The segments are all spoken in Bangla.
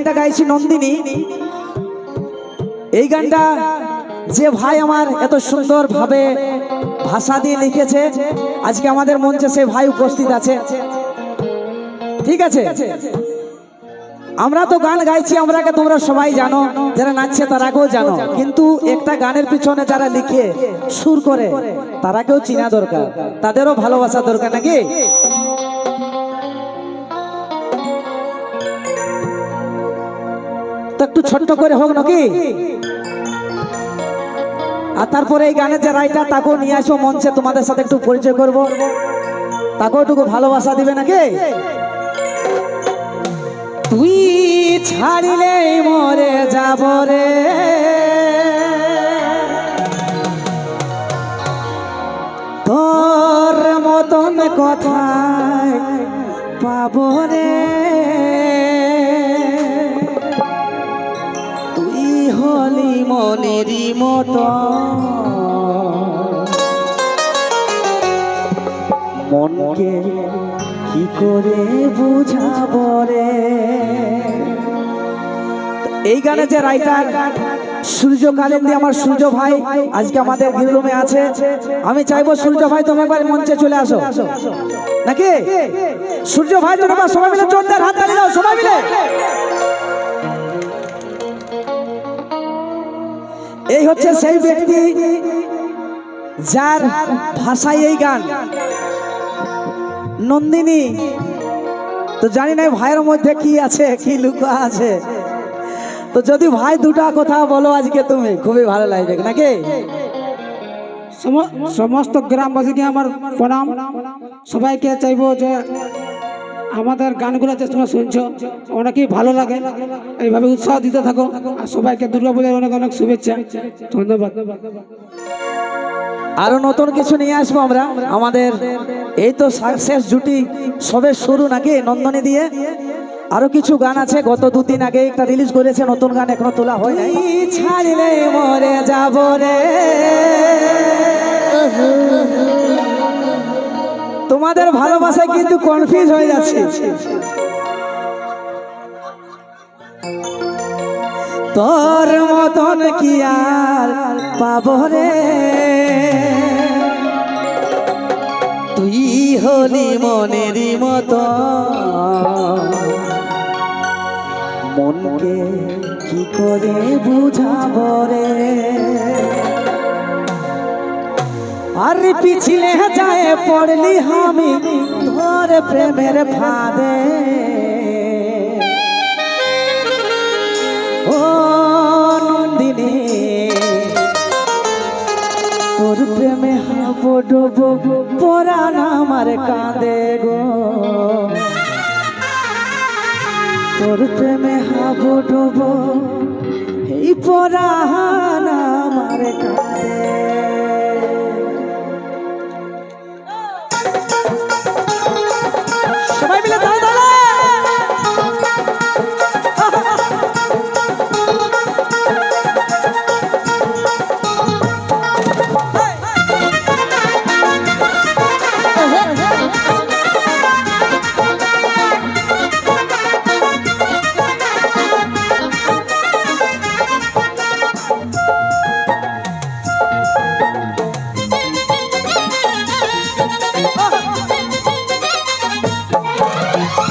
গানটা গাইছি নন্দিনী। এই গানটা যে ভাই আমার এত সুন্দর ভাবে ভাষা দিয়ে লিখেছে, আজকে আমাদের মঞ্চে সে ভাই উপস্থিত আছে। ঠিক আছে? আমরা তো গান গাইছি, আমরাকে তোমরা সবাই জানো, যারা নাচছে তারাকেও জানো। কিন্তু একটা গানের পিছনে যারা লিখে সুর করে, তারাকেও চিনা দরকার। তাদেরও ভালোবাসা দরকার নাকি? একটু ছোট্ট করে হোক নাকি? আর তারপরে এই গানের যে রাইটার, তাকেও নিয়ে আসব মঞ্চে, তোমাদের সাথে একটু পরিচয় করব। তাকেও একটু ভালোবাসা দিবে নাকি? তুই ছাড়িলে মরে যাব রে। তোর মতন কথায় পাব রে। হলি মনেরই মতো। মনকে কি করে বুঝাব রে? এই গানে যে রাইটার সূর্য কালেন্দি আমার সূর্য ভাই, আজকে আমাদের গৃহরুমে আছে। আমি চাইব সূর্য ভাই, তুমি একবার মঞ্চে চলে আসো। নাকি? সূর্য ভাই তোমরা সবাই মিলে জোরদার হাত তালি দাও, সবাই মিলে। এই হচ্ছে সেই ব্যক্তি যার ভাষায় এই গান। নন্দিনী তো জানি না ভাইয়ের মধ্যে কি আছে কি লুকা আছে। তো যদি ভাই দুটা কথা বলো আজকে তুমি খুবই ভালো লাগবে নাকি? সম- সমস্ত গ্রামবাসীকে আমার প্রণাম। সবাইকে চাইব যে আমাদের গানগুলো যে তোমরা শুনছো অনেকেই ভালো লাগে। এইভাবে উৎসাহ দিতে থাকো। আর সবাইকে দুর্গাপূজার অনেক অনেক শুভেচ্ছা। ধন্যবাদ। আরও নতুন কিছু নিয়ে আসব আমরা। আমাদের এই তো সাকসেস জুটি সবে শুরু নাকি নন্দনী দিয়ে? আরও কিছু গান আছে। গত দুদিন আগে একটা রিলিজ করেছে নতুন গান এখনও তোলা হয় নাই। ছাড়লে মরে যাব রে। তোমাদের ভালোবাসায় কিন্তু কনফিউজ হয়ে যাচ্ছে। তোর মতন কি আর পাব রে? তুই হলি মনেরই মতো। মনকে কি করে বুঝাব রে? আর পিছলে যায় পড়লি আমি তোর প্রেমের ফাঁদে। ও নন্দিনী, তোর প্রেমে হাবো ডোবো পরাণ আমার কাঁদে গো। তোর প্রেমে হাবো ডোবো এই পরাণ আমার কাঁদে।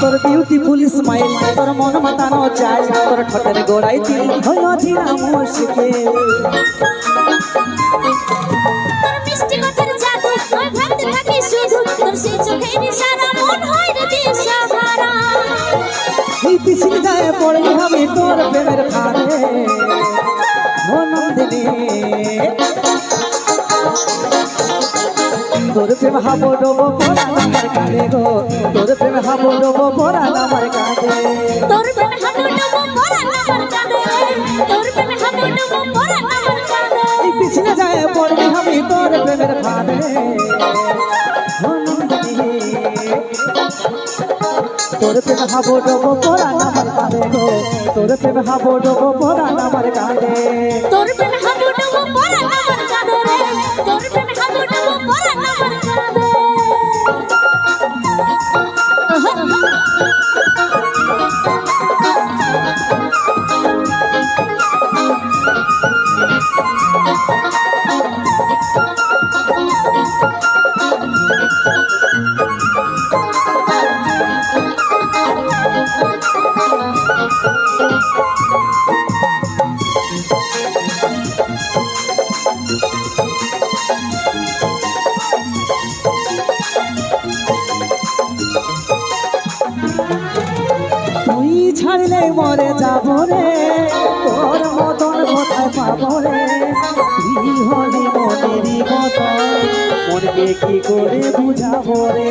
তোর বিউটিফুল স্মাইল তোর মন মাতানো চাই তোর ঠোঁটের গোড়াই তিল হলো ধিরা মুশকে তোর মিষ্টি কথার জাদু আমি ভাবতে থাকি শুধু তোর এই পিছিল পড়ে আমি প্রেমের ফাঁদে ও নন্দিনী তোর প্রেম হাবো ডোবো পড়া আমার কাঁদে গো। তোর প্রেম হাবো ডোবো পড়া আমার কাঁদে তোর প্রেমে হাবু ডুবু পরাণ আমার কাঁদে তোর প্রেমে হাবু ডুবু পরাণ আমার কাঁদে এই পিছনে যায় পড়বি আমি তোর প্রেমের ফাঁদে। তোর প্রেম হাবো ডোবো পড়া আমার কাঁদে গো। তোর প্রেম হাবো ডোবো পড়া আমার কাঁদে তোর প্রেমে হাবু ডুবু পরাণ ছাড়লে মরে যাব রে। তোর মতন কোথায় পাব রে? তুই হলি মনেরই কথা মনকে কি করে বুঝাবো রে?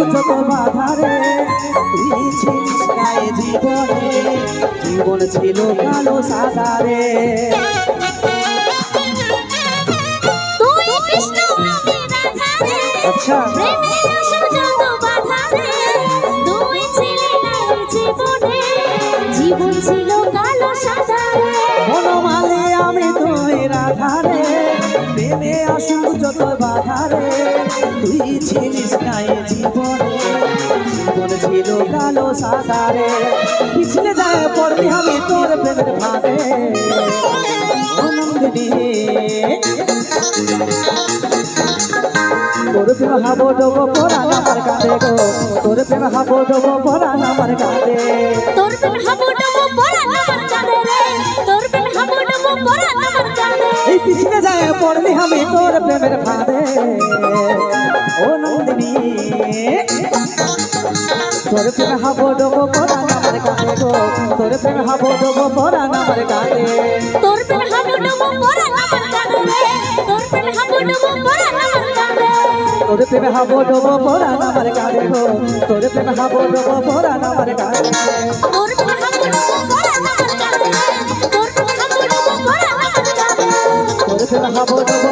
যত বাধা রে তুই ছিলিস গায়ে জীবনে জীবন ছিল কালো সাদা রে। তুই কৃষ্ণ আমি রাধা রে আচ্ছা। ছিলিস গায়ে জীবনে। জীবন ছিল কালো সাদা রে পিছলে যায় পড়বি আমি তোর প্রেমের ভাবে তোর প্রেম হাবো ডোবো পরাণ আমার কাঁদে গো। তোর প্রেম হাবো ডোবো পরাণ আমার কাঁদে তোর প্রেমে হাবু ডুবু পরাণ আমার কাঁদে রে। পড়লি আমি তোর প্রেমের ফাঁদে। ও নন্দিনী তোর প্রেম হাবো ডোবো পরাণ আমার কাঁদে গো। তোর প্রেম হাবো ডোবো পরাণ আমার কাঁদে তোর প্রেমে হাবু ডুবু পরাণ আমার কাঁদে রে তোর প্রেমে হাবু ডুবু পরাণ আমার কাঁদে তোর প্রেম হাবো ডোবো আমার কাঁদে গো। তোর প্রেম হাবো ডোবো তোর প্রেমে Habu I'm Krishna, Krishna, Krishna,